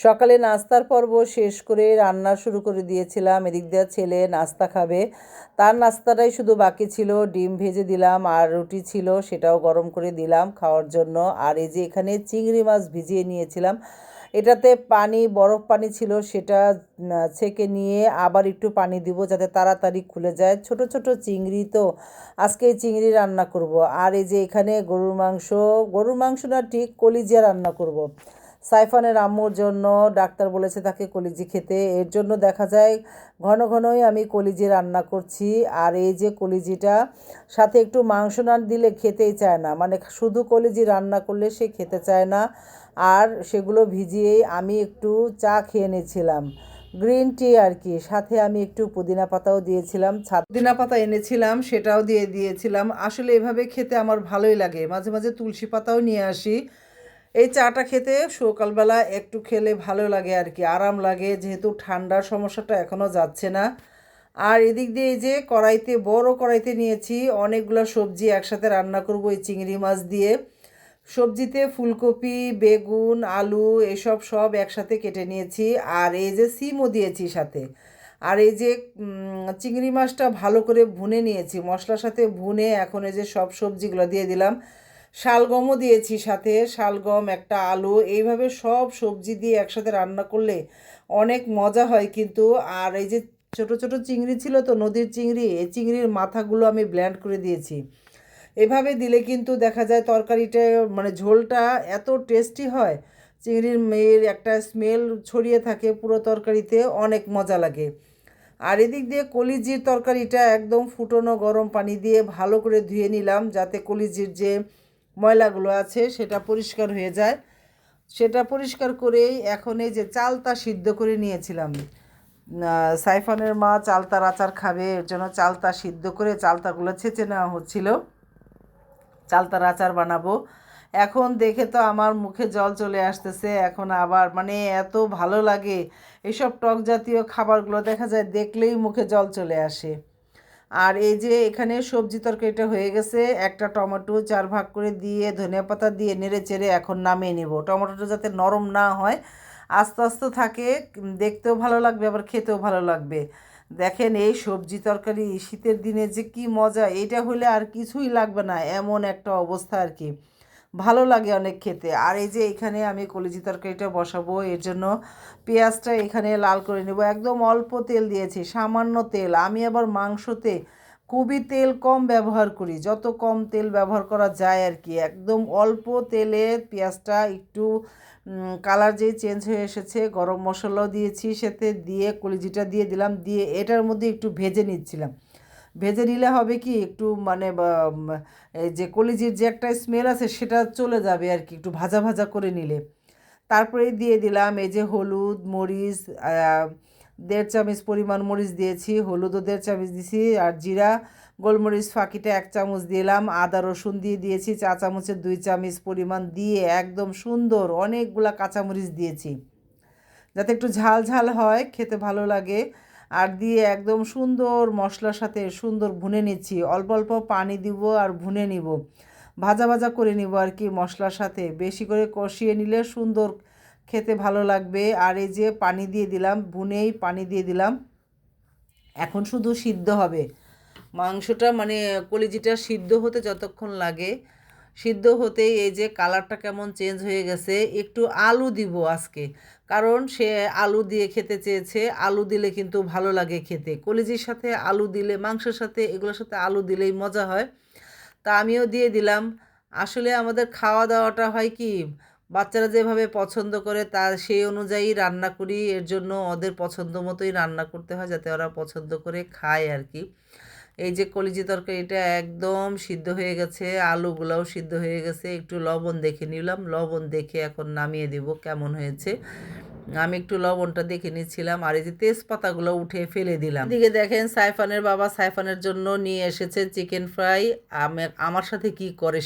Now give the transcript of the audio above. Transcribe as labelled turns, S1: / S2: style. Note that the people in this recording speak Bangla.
S1: সকালে নাস্তার পর্ব শেষ করে রান্না শুরু করে দিয়েছিলাম। এদিক দিয়ে ছেলে নাস্তা খাবে। তার নাস্তাটাই শুধু বাকি ছিল। ডিম ভেজে দিলাম আর রুটি ছিল, সেটাও গরম করে দিলাম খাওয়ার জন্য। আর এই যে এখানে চিংড়ি মাছ ভিজিয়ে নিয়েছিলাম, এটাতে পানি, বরফ পানি ছিল, সেটা ছেঁকে নিয়ে আবার একটু পানি দিব যাতে তাড়াতাড়ি খুলে যায়। ছোট ছোট চিংড়ি তো, আজকে এই চিংড়ি রান্না করব। আর এই যে এখানে গরুর মাংস গরুর মাংস না, ঠিক কলিজিয়া রান্না করব। সাইফানের আম্মুর জন্য ডাক্তার বলেছে তাকে কলিজি খেতে। এর জন্য দেখা যায়, ঘন ঘনই আমি কলিজি রান্না করছি, আর এই যে কলিজিটা, সাথে একটু মাংস না দিলে খেতেই চায় না। মানে শুধু কলিজি রান্না করলে সে খেতে চায় না। আর সেগুলো ভিজিয়েই আমি একটু চা খেয়ে নিয়েছিলাম। গ্রিন টি আর কি। সাথে আমি একটু পুদিনা পাতাও দিয়েছিলাম। পুদিনা পাতা এনেছিলাম, সেটাও দিয়ে দিয়েছিলাম। আসলে এভাবে খেতে আমার ভালোই লাগে। মাঝে মাঝে তুলসী পাতাও নিয়ে আসি। এই চাটা খেতে সকালবেলা একটু খেলে ভালো লাগে আর কি, আরাম লাগে, যেহেতু ঠান্ডার সমস্যাটা এখনও যাচ্ছে না। আর এদিক দিয়ে যে কড়াইতে, বড় কড়াইতে নিয়েছি অনেকগুলো সবজি, একসাথে রান্না করব এই চিংড়ি মাছ দিয়ে। সবজিতে ফুলকপি, বেগুন, আলু এসব সব একসাথে কেটে নিয়েছি। আর এই যে সিমও দিয়েছি সাথে। আর এই যে চিংড়ি মাছটা ভালো করে ভুনে নিয়েছি, মশলার সাথে ভুনে এখন এই যে সব সবজিগুলো দিয়ে দিলাম। শালগমও দিয়েছি সাথে, শালগম, একটা আলু, এইভাবে সব সবজি দিয়ে একসাথে রান্না করলে অনেক মজা হয় কিন্তু। আর এই যে ছোট ছোট চিংড়ি ছিল তো নদীর চিংড়ি, এই চিংড়ির মাথাগুলো আমি ব্ল্যান্ড করে দিয়েছি। এভাবে দিলে কিন্তু দেখা যায় তরকারিটা মানে ঝোলটা এত টেস্টি হয়, চিংড়ির মেয়ের একটা স্মেল ছড়িয়ে থাকে পুরো তরকারিতে, অনেক মজা লাগে। আর এদিক দিয়ে কলিজির তরকারিটা একদম ফুটনো গরম পানি দিয়ে ভালো করে ধুয়ে নিলাম যাতে কলিজির যে ময়লাগুলো আছে, সেটা পরিষ্কার হয়ে যায়। সেটা পরিষ্কার করেই এখন এই যে চালতা সিদ্ধ করে নিয়েছিলাম। সাইফানের মা চালতার আচার খাবে, এর জন্য চালতা সিদ্ধ করে চালতাগুলো ছেঁচে নেওয়া হচ্ছিল। চালতার আচার বানাবো। এখন দেখে তো আমার মুখে জল চলে আসতেছে, এখন আবার মানে এত ভালো লাগে। এসব টক জাতীয় খাবারগুলো দেখা যায় দেখলেই মুখে জল চলে আসে। আর এই যে এখানে সবজি তরকারিটা হয়ে গেছে, একটা টমেটো চার ভাগ করে দিয়ে ধনিয়া পাতা দিয়ে নেড়ে চেড়ে এখন নামিয়ে নেব। টমেটোটা যাতে নরম না হয়, আস্তে আস্তে থাকে, দেখতেও ভালো লাগবে, আবার খেতেও ভালো লাগবে। দেখেন এই সবজি তরকারি, শীতের দিনে যে কি মজা, এটা হলে আর কিছুই লাগবে না, এমন একটা অবস্থা আর কি। ভালো লাগে অনেক খেতে। আর এই যে এখানে আমি কলিজি তরকারিটা বসাবো, এর জন্য পেঁয়াজটা এখানে লাল করে নেব। একদম অল্প তেল দিয়েছি, সামান্য তেল। আমি আবার মাংসতে খুবই তেল কম ব্যবহার করি, যত কম তেল ব্যবহার করা যায় আর কি। একদম অল্প তেলে পেঁয়াজটা একটু কালার যেই চেঞ্জ হয়ে এসেছে, গরম মশলাও দিয়েছি, সাথে দিয়ে কলিজিটা দিয়ে দিলাম, দিয়ে এটার মধ্যে একটু ভেজে নিচ্ছিলাম। ভেজে নিলে হবে কি একটু মানে এই যে কলিজির যে একটা স্মেল আছে সেটা চলে যাবে আর কি, একটু ভাজা ভাজা করে নিলে। তারপরে দিয়ে দিলাম এই যে হলুদ, মরিচ দেড় চামচ পরিমাণ মরিচ দিয়েছি হলুদও দেড় চামচ দিয়েছি আর জিরা, গোলমরিচ ফাঁকিটা এক চামচ দিলাম, আদা রসুন দিয়ে দিয়েছি, চা চামচের দুই চামচ পরিমাণ দিয়ে একদম সুন্দর অনেকগুলা কাঁচামরিচ দিয়েছি। যাতে একটু ঝাল ঝাল হয়, খেতে ভালো লাগে। আর দিয়ে একদম সুন্দর মশলার সাথে সুন্দর ভুনে নিচ্ছি। অল্প অল্প পানি দিব আর ভুনে নিব। ভাজা ভাজা করে নিব আর কি মশলার সাথে। বেশি করে কষিয়ে নিলে সুন্দর খেতে ভালো লাগবে। আর এই যে পানি দিয়ে দিলাম, ভুনেই পানি দিয়ে দিলাম। এখন শুধু সিদ্ধ হবে। মাংসটা মানে কলিজিটা সিদ্ধ হতে যতক্ষণ লাগে সিদ্ধ হতেই এই যে কালারটা কেমন চেঞ্জ হয়ে গেছে, একটু আলু দিব আজকে। কারণ সে আলু দিয়ে খেতে চেয়েছে, আলু দিলে কিন্তু ভালো লাগে খেতে। কলিজির সাথে আলু দিলে, মাংসের সাথে, এগুলোর সাথে আলু দিলেই মজা হয়। তা আমিও দিয়ে দিলাম। আসলে আমাদের খাওয়া দাওয়াটা হয় কি, বাচ্চারা যেভাবে পছন্দ করে তা সেই অনুযায়ী রান্না করি। এর জন্য ওদের পছন্দ মতোই রান্না করতে হয় যাতে ওরা পছন্দ করে খায় আর কি। এই যে কলিজি তরকারিটা একদম সিদ্ধ হয়ে গেছে, আলুগুলাও সিদ্ধ হয়ে গেছে। একটু লবণ দেখে নিলাম, লবণ দেখে এখন নামিয়ে দেব কেমন হয়েছে। আমি একটু লবণটা দেখে নিচ্ছিলাম আর এই যে তেজপাতাগুলো উঠে ফেলে দিলাম। এদিকে দেখেন সাইফানের বাবা সাইফানের জন্য নিয়ে এসেছে চিকেন ফ্রাই। আমার সাথে কি করে